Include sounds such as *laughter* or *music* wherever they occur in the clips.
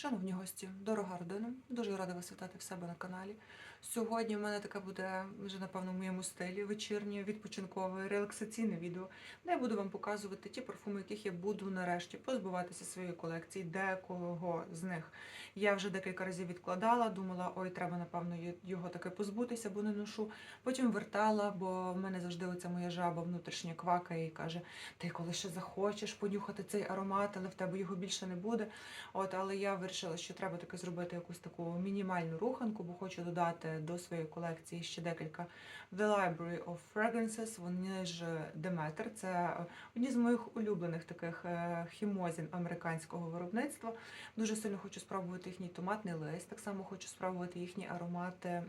Шановні гості, дорога родина, дуже рада вас вітати в себе на каналі. Сьогодні в мене таке буде вже напевно в моєму стилі вечірнє, відпочинкове, релаксаційне відео, де я буду вам показувати ті парфуми, яких я буду нарешті позбуватися своєї колекції, декого з них. Я вже декілька разів відкладала, думала, ой, треба напевно його таки позбутися, бо не ношу. Потім вертала, бо в мене завжди оця моя жаба внутрішня квакає і каже: ти коли ще захочеш понюхати цей аромат, але в тебе його більше не буде. От, але я вирішила, що треба таки зробити якусь таку мінімальну руханку, бо хочу додати до своєї колекції ще декілька The Library of Fragrances. Вони ж Demeter. Це е, одні з моїх улюблених таких е, хімозін американського виробництва. Дуже сильно хочу спробувати їхній томатний лист. Так само хочу спробувати їхні аромати,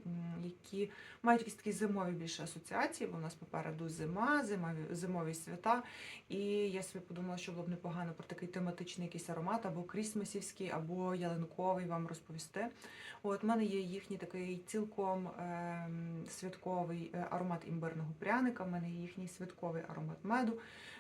які мають якісь такі зимові більше асоціації, бо у нас попереду зима, зимові, зимові свята. І я собі подумала, що було б непогано про такий тематичний якийсь аромат, або крісмасівський, або ялинковий вам розповісти. От в мене є їхній такий цілком ем, святковий е, аромат імбирного пряника, в мене є їхній святковий аромат меду.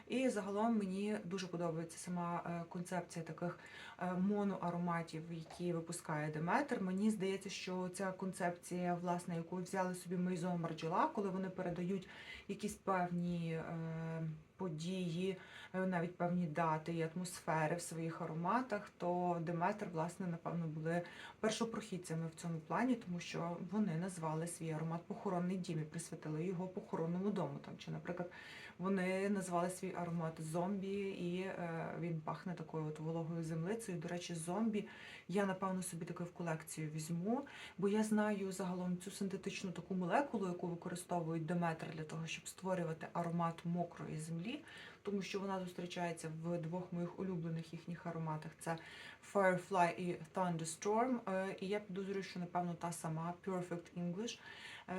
І загалом мені дуже подобається сама е, концепція таких е, моноароматів, які випускає Деметр. Мені здається, що ця концепція, власне, яку взяли собі Мейзон Марджела, коли вони передають якісь певні е, події, е, навіть певні дати і атмосфери в своїх ароматах, то Деметр, власне, напевно, були першопрохідцями в цьому плані, тому що вони назвали свій аромат похоронний дім і присвятили його похоронному дому. Там чи, наприклад, вони назвали свій аромат зомбі, і е, він пахне такою от вологою землицею. До речі, зомбі я напевно собі таке в колекцію візьму, бо я знаю загалом цю синтетичну таку молекулу, яку використовують Деметр для того, щоб створювати аромат мокрої землі, тому що вона зустрічається в двох моїх улюблених їхніх ароматах: це Firefly і Thunderstorm. Е, І я підозрюю, що напевно та сама Perfect English,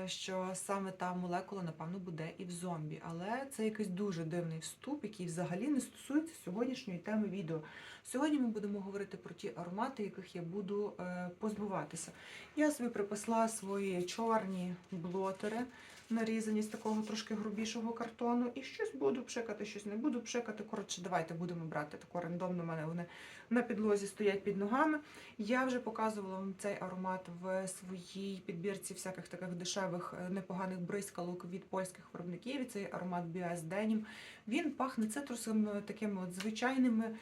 е, що саме та молекула, напевно, буде і в зомбі. Але це якийсь дуже дивний вступ, який взагалі не стосується сьогоднішньої теми відео. Сьогодні ми будемо говорити про ті аромати, яких я буду е, позбуватися. Я собі припасла свої чорні блотери, нарізані з такого трошки грубішого картону. І щось буду пшикати, щось не буду пшикати. Коротше, давайте будемо брати тако рандомно. Мене вони на підлозі стоять під ногами. Я вже показувала вам цей аромат в своїй підбірці всяких таких дешевих е, непоганих бризкалок від польських виробників. І Цей аромат BS Denim. Він пахне цитрусами такими от звичайними.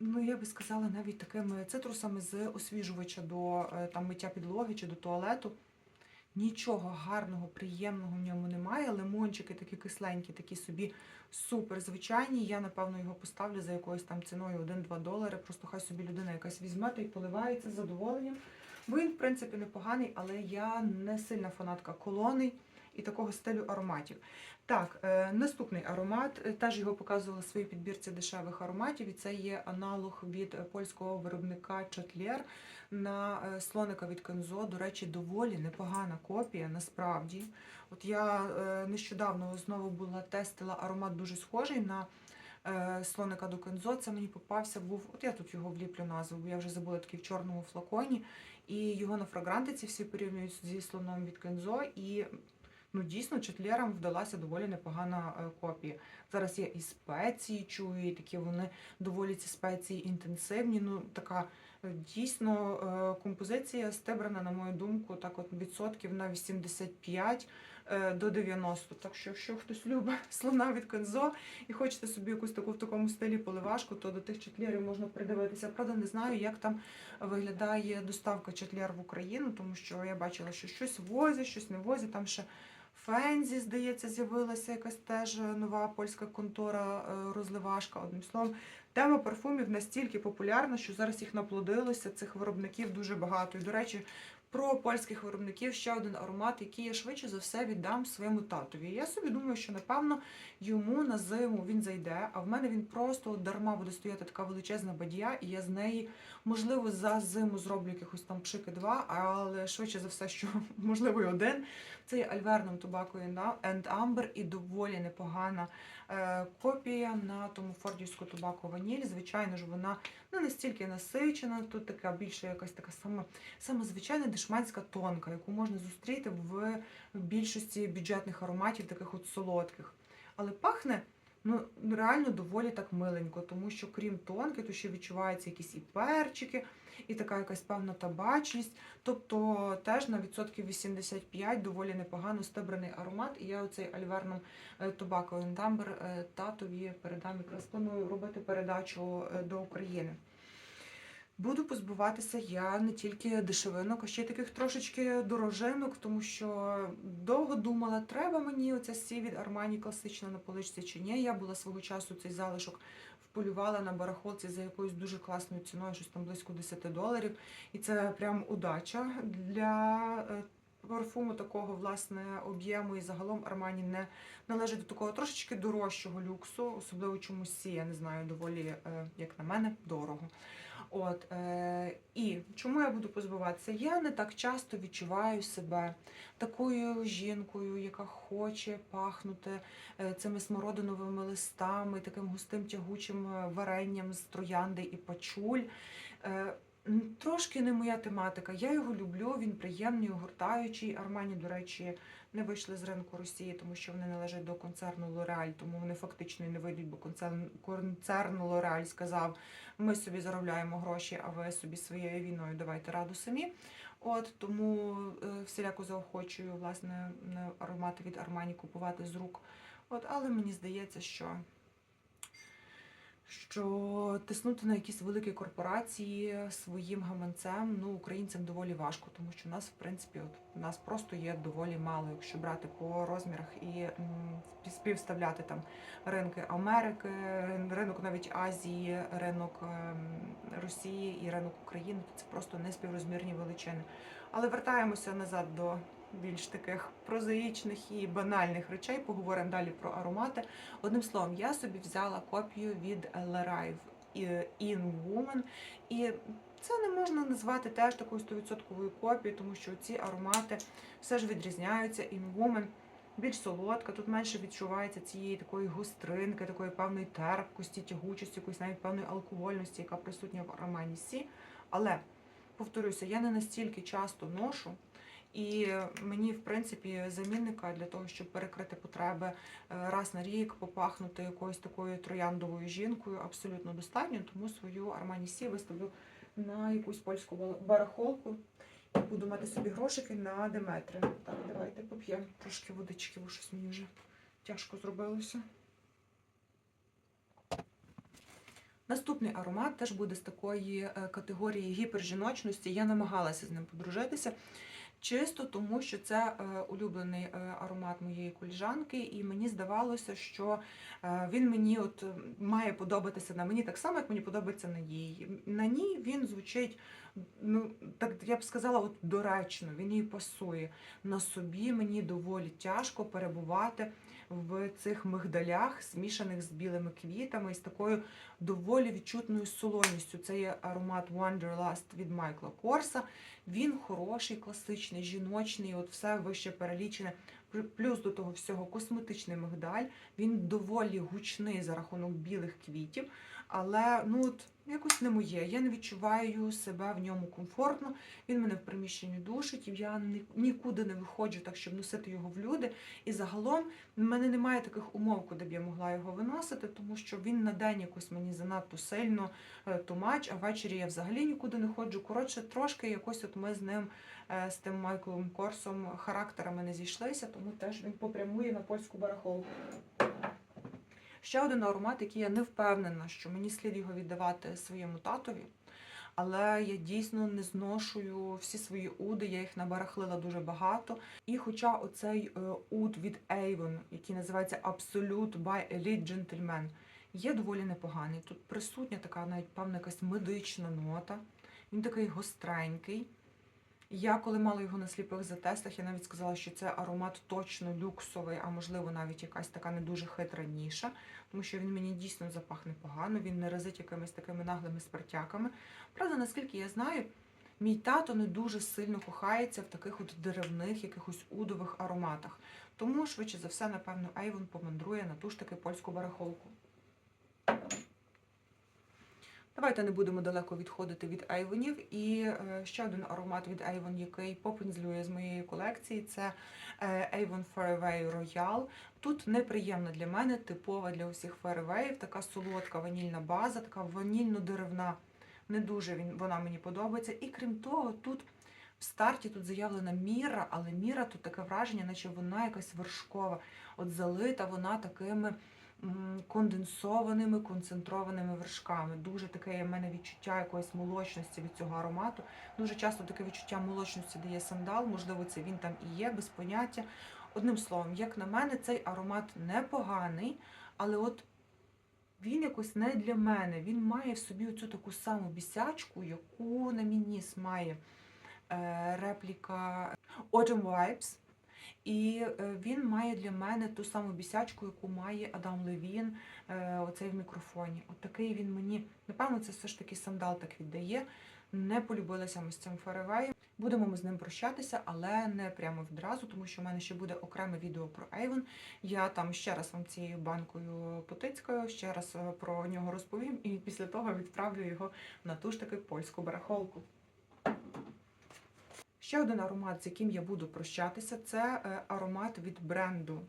Ну, я би сказала, навіть такими цитрусами з освіжувача до е, там, миття підлоги чи до туалету. Нічого гарного, приємного в ньому немає. Лимончики такі кисленькі, такі собі супер звичайні. Я, напевно, його поставлю за якоюсь там ціною 1-2 долари. Просто хай собі людина якась візьме та й поливається з задоволенням. Він, в принципі, непоганий, але я не сильна фанатка колони і такого стилю ароматів. Так, е, наступний аромат. е, Теж його показувала в своїй підбірці дешевих ароматів, і це є аналог від польського виробника Чатлєр на е, слоника від Кензо. До речі, доволі непогана копія, насправді. От я нещодавно знову була тестила аромат дуже схожий на слоника до Кензо. Це мені попався був. От я тут його вліплю назву, бо я вже забула такий в чорному флаконі. І його на фрагрантиці всі порівнюють зі слоном від Кензо. І ну дійсно Четлерам вдалася доволі непогана е, копія. Зараз я і спеції чую, і такі вони доволі ці спеції інтенсивні. Ну така е, дійсно е, композиція стебрана, на мою думку, так от відсотків на 85 е, до 90. Так що, якщо хтось любить *laughs* слона від Кензо і хочете собі якусь таку в такому стилі поливашку, то до тих четлерів можна придивитися. Правда, не знаю, як там виглядає доставка четлер в Україну, тому що я бачила, що щось возять, щось не возять. Там ще Фензі, здається, з'явилася якась теж нова польська контора е, розливашка. Одним словом, тема парфумів настільки популярна, що зараз їх наплодилося, цих виробників дуже багато. І, до речі, про польських виробників ще один аромат, який я швидше за все віддам своєму татові. Я собі думаю, що напевно йому на зиму він зайде, а в мене він просто дарма буде стояти така величезна бадія, і я з неї, можливо, за зиму зроблю якихось там пшики два, але швидше за все, що *laughs* можливо і один. Це є Альверном Tobacco and Amber і доволі непогана е, копія на тому фордівську Tobacco Ваніль. Звичайно ж, вона не настільки насичена, тут така більше якась така сама, сама звичайна дешманська тонка, яку можна зустріти в більшості бюджетних ароматів, таких от солодких. Але пахне ну реально доволі так миленько, тому що крім тонки, то ще відчуваються якісь і перчики, і така якась певна табачність. Тобто теж на відсотків 85 доволі непогано стебраний аромат. І я оцей альверном Tobacco and е, татові передам якраз планую робити передачу е, до України. Буду позбуватися я не тільки дешевинок, а ще й таких трошечки дорожинок, тому що довго думала, треба мені оця сі від Армані класична на поличці чи ні. Я була свого часу цей залишок вполювала на барахолці за якоюсь дуже класною ціною, щось там близько 10 доларів. І це прям удача для е, парфуму такого власне об'єму. І загалом Армані не належить до такого трошечки дорожчого люксу, особливо чомусь я не знаю, доволі, е, як на мене, дорого. От, е, І чому я буду позбуватися? Я не так часто відчуваю себе такою жінкою, яка хоче пахнути е, цими смородиновими листами, таким густим тягучим е, варенням з троянди і пачуль. Е, Трошки не моя тематика. Я його люблю, він приємний, огортаючий. Армані, до речі, не вийшли з ринку Росії, тому що вони належать до концерну L'Oreal, тому вони фактично і не вийдуть, бо концерн, концерн L'Oreal сказав, ми собі заробляємо гроші, а ви собі своєю війною давайте раду самі. От тому е, всіляко заохочую власне аромати від Армані купувати з рук. От, але мені здається, що що тиснути на якісь великі корпорації своїм гаманцем ну українцям доволі важко, тому що нас, в принципі, от нас просто є доволі мало, якщо брати по розмірах і співставляти там ринки Америки, ринок навіть Азії, ринок ем, Росії і ринок України, то це просто неспіврозмірні величини. Але вертаємося назад до більш таких прозаїчних і банальних речей. Поговоримо далі про аромати. Одним словом, я собі взяла копію від Larive In Woman, і це не можна назвати теж такою 100% копією, тому що ці аромати все ж відрізняються. In Woman більш солодка, тут менше відчувається цієї такої гостринки, такої певної терпкості, тягучості, якоїсь навіть певної алкогольності, яка присутня в аромані Сі. Але повторюся, я не настільки часто ношу. І мені, в принципі, замінника для того, щоб перекрити потреби е, раз на рік, попахнути якоюсь такою трояндовою жінкою, абсолютно достатньо. Тому свою Армані Сі виставлю на якусь польську барахолку і буду мати собі грошики на Деметри. Так, давайте поп'ємо трошки водички, бо щось мені вже тяжко зробилося. Наступний аромат теж буде з такої е, категорії гіпержіночності. Я намагалася з ним подружитися. Чисто тому, що це е, улюблений е, аромат моєї кульжанки, і мені здавалося, що е, він мені от має подобатися на мені так само, як мені подобається на їй. На ній він звучить, ну так я б сказала, от доречно, він їй пасує. На собі мені доволі тяжко перебувати в цих мигдалях, змішаних з білими квітами, і з такою доволі відчутною солоністю. Це є аромат Wanderlust від Майкла Корса. Він хороший, класичний, жіночний, от все вище перелічене. Плюс до того всього косметичний мигдаль. Він доволі гучний за рахунок білих квітів, але ну от якось не моє. Я не відчуваю себе в ньому комфортно. Він мене в приміщенні душить, і я нікуди не виходжу, так щоб носити його в люди. І загалом в мене немає таких умов, куди б я могла його виносити, тому що він на день якось мені занадто сильно е, тумач, а ввечері я взагалі нікуди не ходжу. Коротше, трошки якось от ми з ним, е, з тим Майклом Корсом, характерами не зійшлися, тому теж він попрямує на польську барахолку. Ще один аромат, який я не впевнена, що мені слід його віддавати своєму татові. Але я дійсно не зношую всі свої уди, я їх набарахлила дуже багато. І хоча оцей е, уд від Avon, який називається Absolute by Elite Gentleman, є доволі непоганий. Тут присутня така навіть певна якась медична нота. Він такий гостренький. Я коли мала його на сліпих затестах, я навіть сказала, що це аромат точно люксовий, а можливо навіть якась така не дуже хитра ніша, тому що він мені дійсно запахне погано, він не разить якимись такими наглими спиртяками. Правда, наскільки я знаю, мій тато не дуже сильно кохається в таких от деревних, якихось удових ароматах. Тому, швидше за все, напевно, Avon помандрує на ту ж таки польську барахолку. Давайте не будемо далеко відходити від Avonів. І е, ще один аромат від Avon, який попензлює з моєї колекції, це е, Avon Fairway Royal. Тут неприємна для мене, типова для усіх Fairway, така солодка ванільна база, така ванільно-деревна. Не дуже він, вона мені подобається. І крім того, тут в старті тут заявлена міра, але міра тут таке враження, наче вона якась вершкова. От залита вона такими конденсованими, концентрованими вершками. Дуже таке в мене відчуття якоїсь молочності від цього аромату. Дуже часто таке відчуття молочності дає сандал, можливо, це він там і є, без поняття. Одним словом, як на мене, цей аромат непоганий, але от він якось не для мене. Він має в собі оцю таку саму бісячку, яку на Мініс має е, репліка Autumn Vibes. І е, він має для мене ту саму бісячку, яку має Адам Левін, е, оцей в мікрофоні. От такий він мені, напевно, це все ж таки сандал так віддає. Не полюбилася ми з цим фаревеєм. Будемо ми з ним прощатися, але не прямо відразу, тому що в мене ще буде окреме відео про Avon. Я там ще раз вам цією банкою потицькаю, ще раз е, про нього розповім, і після того відправлю його на ту ж таки польську барахолку. Ще один аромат, з яким я буду прощатися, це е, аромат від бренду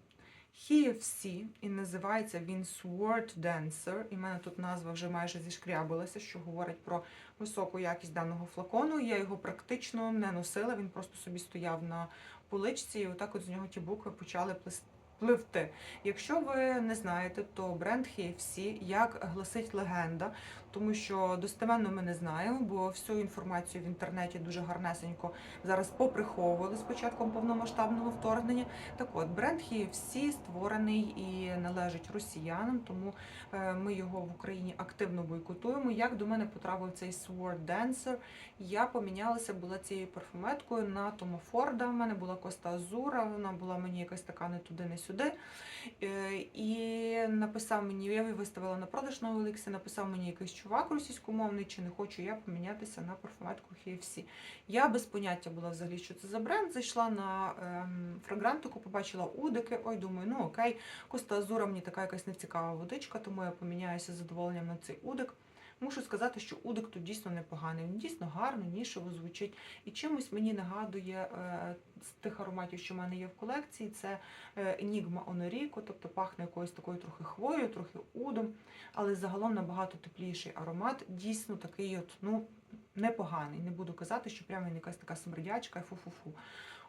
HFC, і називається він Sword Dancer. І в мене тут назва вже майже зішкрябилася, що говорить про високу якість даного флакону. Я його практично не носила, він просто собі стояв на поличці, і отак от з нього ті букви почали плис- пливти. Якщо ви не знаєте, то бренд HFC, як гласить легенда, тому що достеменно ми не знаємо, бо всю інформацію в інтернеті дуже гарнесенько зараз поприховували з початком повномасштабного вторгнення. Так от, бренд HFC створений і належить росіянам, тому е, ми його в Україні активно бойкотуємо. Як до мене потрапив цей Sword Dancer, я помінялася була цією парфуметкою на Тома Форда. У мене була Коста Азура, вона була мені якась така не туди, не сюди. Е, І написав мені, я виставила на продаж на Олексі, написав мені якийсь чувак російськомовний, чи не хочу я помінятися на парфуметку HFC. Я без поняття була взагалі, що це за бренд. Зайшла на ем, фрагрантику, побачила удики. Ой, думаю, ну окей, Коста Азура мені така якась нецікава водичка, тому я поміняюся з задоволенням на цей удик. Мушу сказати, що удик тут дійсно непоганий. Він дійсно гарно, нішево звучить. І чимось мені нагадує е, з тих ароматів, що в мене є в колекції, це е, Enigma Honorico, тобто пахне якоюсь такою трохи хвоєю, трохи удом, але загалом набагато тепліший аромат. Дійсно такий от, ну, непоганий. Не буду казати, що прямо він якась така смердячка, фу-фу-фу.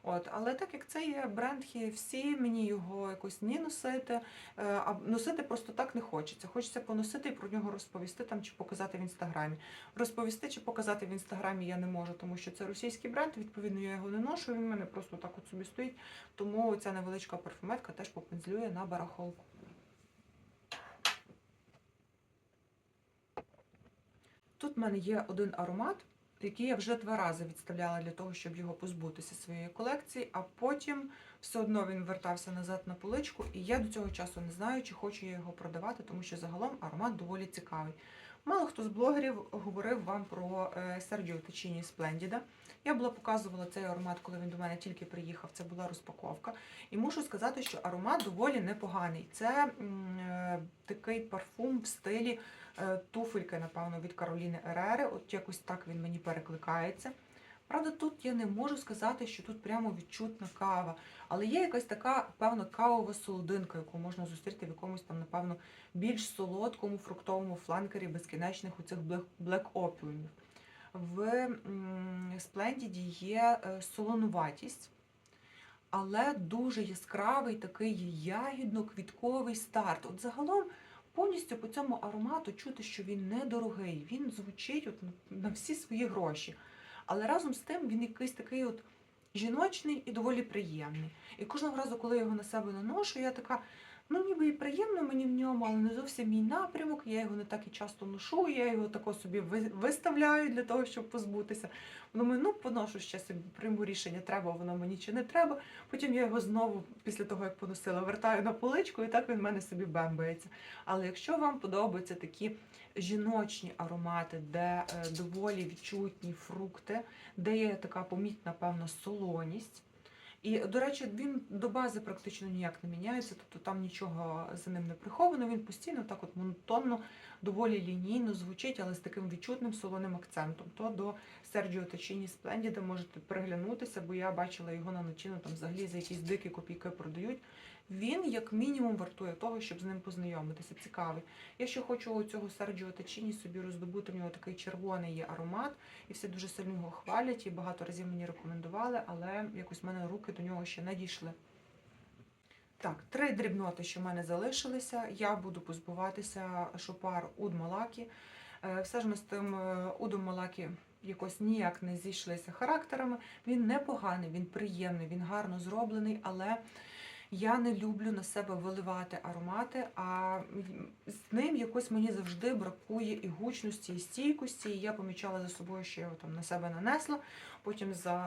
От, але так як це є бренд HFC, мені його якось ні носити, е, а носити просто так не хочеться. Хочеться поносити і про нього розповісти там чи показати в інстаграмі. Розповісти чи показати в інстаграмі я не можу, тому що це російський бренд, відповідно, я його не ношу. Він в мене просто так от собі стоїть. Тому ця невеличка парфуметка теж попензлює на барахолку. Тут в мене є один аромат, який я вже два рази відставляла для того, щоб його позбутися своєї колекції, а потім все одно він вертався назад на поличку, і я до цього часу не знаю, чи хочу я його продавати, тому що загалом аромат доволі цікавий. Мало хто з блогерів говорив вам про е, Серджіо Течіні Сплендіда. Я була показувала цей аромат, коли він до мене тільки приїхав. Це була розпаковка. І мушу сказати, що аромат доволі непоганий. Це м, е, такий парфум в стилі туфельки, напевно, від Кароліни Ерери. От якось так він мені перекликається. Правда, тут я не можу сказати, що тут прямо відчутна кава, але є якась така, певно, кавова солодинка, яку можна зустріти в якомусь там, напевно, більш солодкому фруктовому фланкері безкінечних оцих блек опіумів. В Сплендіді є е, солонуватість, але дуже яскравий такий ягідно-квітковий старт. От загалом повністю по цьому аромату чути, що він недорогий, він звучить от на всі свої гроші. Але разом з тим він якийсь такий от жіночний і доволі приємний. І кожного разу, коли я його на себе наношу, я така, ну ніби і приємно мені в ньому, але не зовсім мій напрямок. Я його не так і часто ношу, я його тако собі ви- виставляю для того, щоб позбутися. Думаю, ну поношу ще собі, прийму рішення, треба воно мені чи не треба. Потім я його знову, після того як поносила, вертаю на поличку, і так він в мене собі бембається. Але якщо вам подобаються такі жіночні аромати, де е, доволі відчутні фрукти, де є така помітна, певна солоність. І, до речі, він до бази практично ніяк не міняється, тобто там нічого за ним не приховано. Він постійно так от монотонно, доволі лінійно звучить, але з таким відчутним солоним акцентом. То до Серджіо Тачіні Сплендіда можете приглянутися, бо я бачила його на ночину там взагалі за якісь дикі копійки продають. Він як мінімум вартує того, щоб з ним познайомитися. Цікавий. Я ще хочу у цього Серджіо Тачіні собі роздобути. В нього такий червоний є аромат, і всі дуже сильно його хвалять, і багато разів мені рекомендували, але якось в мене руки до нього ще не дійшли. Так, три дрібноти, що в мене залишилися. Я буду позбуватися шопар Уд Малакі. Е, Все ж ми з тим е, Удом Малакі якось ніяк не зійшлися характерами. Він непоганий, він приємний, він гарно зроблений, але я не люблю на себе виливати аромати, а з ним якось мені завжди бракує і гучності, і стійкості. І я помічала за собою, що я його там на себе нанесла. Потім за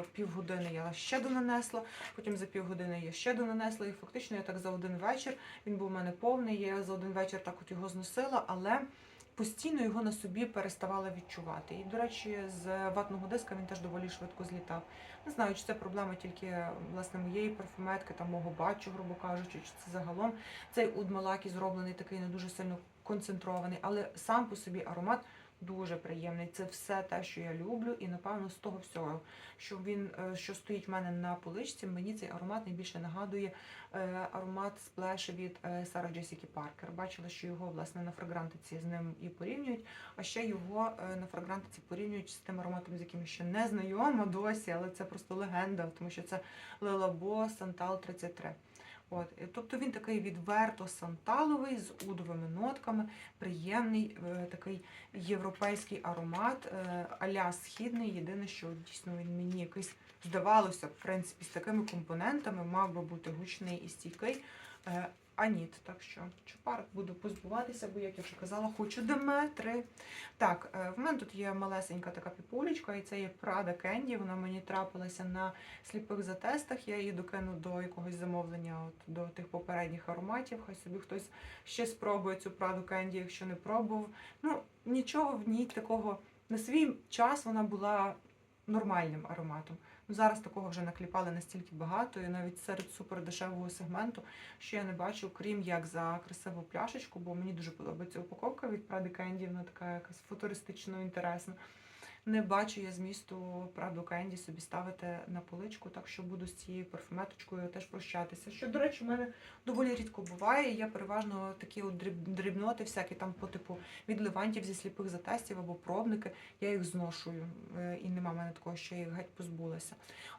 е, півгодини я ще донанесла, потім за півгодини я ще донанесла. І фактично я так за один вечір він був у мене повний. Я за один вечір так от його зносила, але постійно його на собі переставала відчувати. І, до речі, з ватного диска він теж доволі швидко злітав. Не знаю, чи це проблема тільки власне моєї парфюметки, там мого бачу, грубо кажучи, чи це загалом цей удмалакі зроблений такий не дуже сильно концентрований, але сам по собі аромат дуже приємний. Це все те, що я люблю, і напевно з того всього, що він е, що стоїть в мене на поличці, мені цей аромат найбільше нагадує е, аромат сплеш від Сара Джесіки Паркер. Бачила, що його власне на фрагрантиці з ним і порівнюють. А ще його е, на фрагрантиці порівнюють з тим ароматом, з яким ще не знайома досі, але це просто легенда, тому що це Лелабо Сантал 33. От, тобто він такий відверто санталовий з удовими нотками, приємний е, такий європейський аромат, е, аля східний. Єдине, що дійсно він мені якийсь здавалося, в принципі, з такими компонентами мав би бути гучний і стійкий. А ні, так що чупар буду позбуватися, бо, як я вже казала, хочу Деметри. Так, е, в мене тут є малесенька така піпулечка, і це є Prada Candy. Вона мені трапилася на сліпих затестах. Я її докину до якогось замовлення, от до тих попередніх ароматів. Хай собі хтось ще спробує цю Prada Candy, якщо не пробував. Ну, нічого в ній такого на свій час вона була нормальним ароматом. Ну, зараз такого вже накліпали настільки багато, і навіть серед супердешевого сегменту, що я не бачу, крім як за красиву пляшечку, бо мені дуже подобається упаковка від Prada Candy, вона така якась футуристично інтересна. Не бачу я змісту Prada Candy собі ставити на поличку, так що буду з цією парфюметочкою теж прощатися. Що, до речі, в мене доволі рідко буває. Я переважно такі от дрібноти, всякі там по типу від левантів зі сліпих затестів або пробники, я їх зношую. Е, І нема мене такого, що я їх геть позбулася.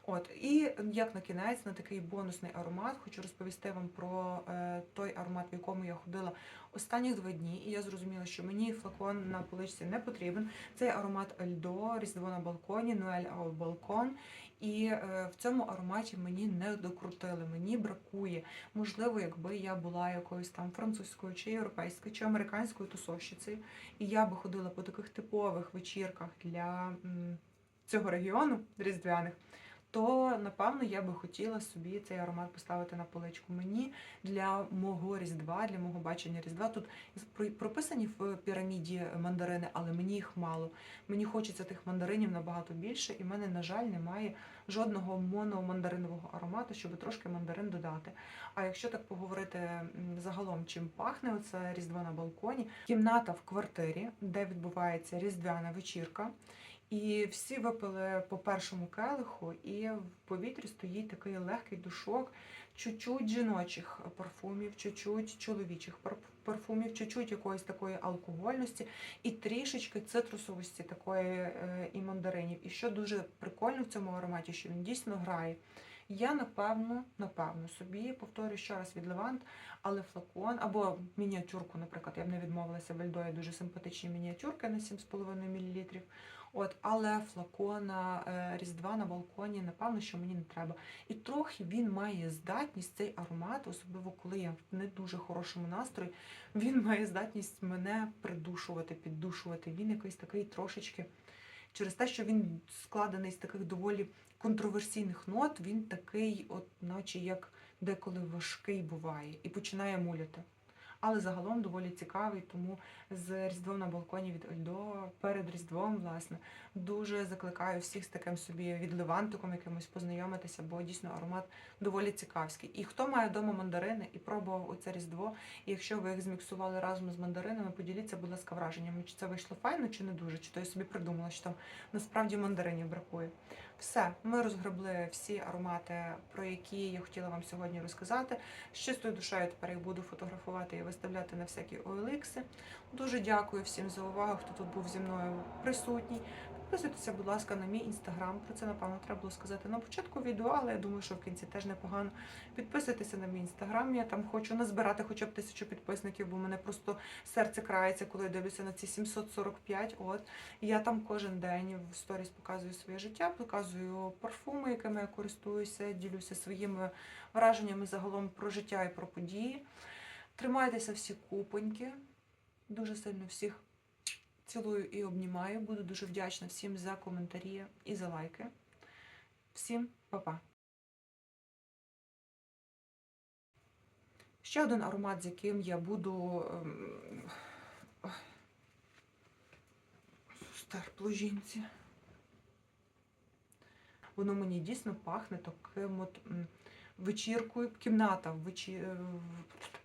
От, і як на кінець, на такий бонусний аромат, хочу розповісти вам про е, той аромат, в якому я ходила останні два дні. І я зрозуміла, що мені флакон на поличці не потрібен. Цей аромат Ельдо, Різдво на балконі, Нуель Ау Балкон. І е, в цьому ароматі мені не докрутили, мені бракує. Можливо, якби я була якоюсь там французькою, чи європейською, чи американською тусовщицею, і я би ходила по таких типових вечірках для м, цього регіону різдвяних, то напевно я би хотіла собі цей аромат поставити на поличку. Мені для мого різдва, для мого бачення різдва тут прописані в піраміді мандарини, але мені їх мало. Мені хочеться тих мандаринів набагато більше, і в мене, на жаль, немає жодного мономандаринового аромату, щоб трошки мандарин додати. А якщо так поговорити загалом, чим пахне оце різдво на балконі, кімната в квартирі, де відбувається різдвяна вечірка. І всі випили по першому келиху, і в повітрі стоїть такий легкий душок, чуть-чуть жіночих парфумів, чуть-чуть чоловічих пар- парфумів, чуть-чуть якоїсь такої алкогольності і трішечки цитрусовості такої е, і мандаринів. І що дуже прикольно в цьому ароматі, що він дійсно грає. Я напевно, напевно собі повторю ще раз від Левант, але флакон або мініатюрку, наприклад, я б не відмовилася Вельдо, є дуже симпатичні мініатюрки на 7,5 мл. От, але флакона е, Різдва на балконі, напевно, що мені не треба. І трохи він має здатність, цей аромат, особливо коли я в не дуже хорошому настрої, він має здатність мене придушувати, піддушувати. Він якийсь такий трошечки, через те, що він складений з таких доволі контроверсійних нот, він такий, от, наче як деколи важкий буває, і починає муляти. але загалом доволі цікавий, тому з Різдвом на балконі від Ольдо перед Різдвом, власне, дуже закликаю всіх з таким собі відливантиком якимось познайомитися, бо дійсно аромат доволі цікавський. І хто має вдома мандарини і пробував оце Різдво, і якщо ви їх зміксували разом з мандаринами, поділіться, будь ласка, враженнями, чи це вийшло файно, чи не дуже, чи то я собі придумала, що там насправді мандаринів бракує. Все, ми розгребли всі аромати, про які я хотіла вам сьогодні розказати. З чистою душею тепер їх буду фотографувати і виставляти на всякі OLX. Дуже дякую всім за увагу, хто тут був зі мною присутній. Підписуйтеся, будь ласка, на мій інстаграм. Про це, напевно, треба було сказати на початку відео, але я думаю, що в кінці теж непогано. Підписуйтеся на мій інстаграм. Я там хочу назбирати хоча б тисячу підписників, бо мене просто серце крається, коли я дивлюся на ці 745. От я там кожен день в сторіс показую своє життя, показую парфуми, якими я користуюся, ділюся своїми враженнями загалом про життя і про події. Тримайтеся всі купоньки. Дуже сильно всіх цілую і обнімаю. Буду дуже вдячна всім за коментарі і за лайки. Всім па-па! Ще один аромат, з яким я буду ем, ой, стерпло жінці. Воно мені дійсно пахне таким от вечіркою, кімната в вечі... в-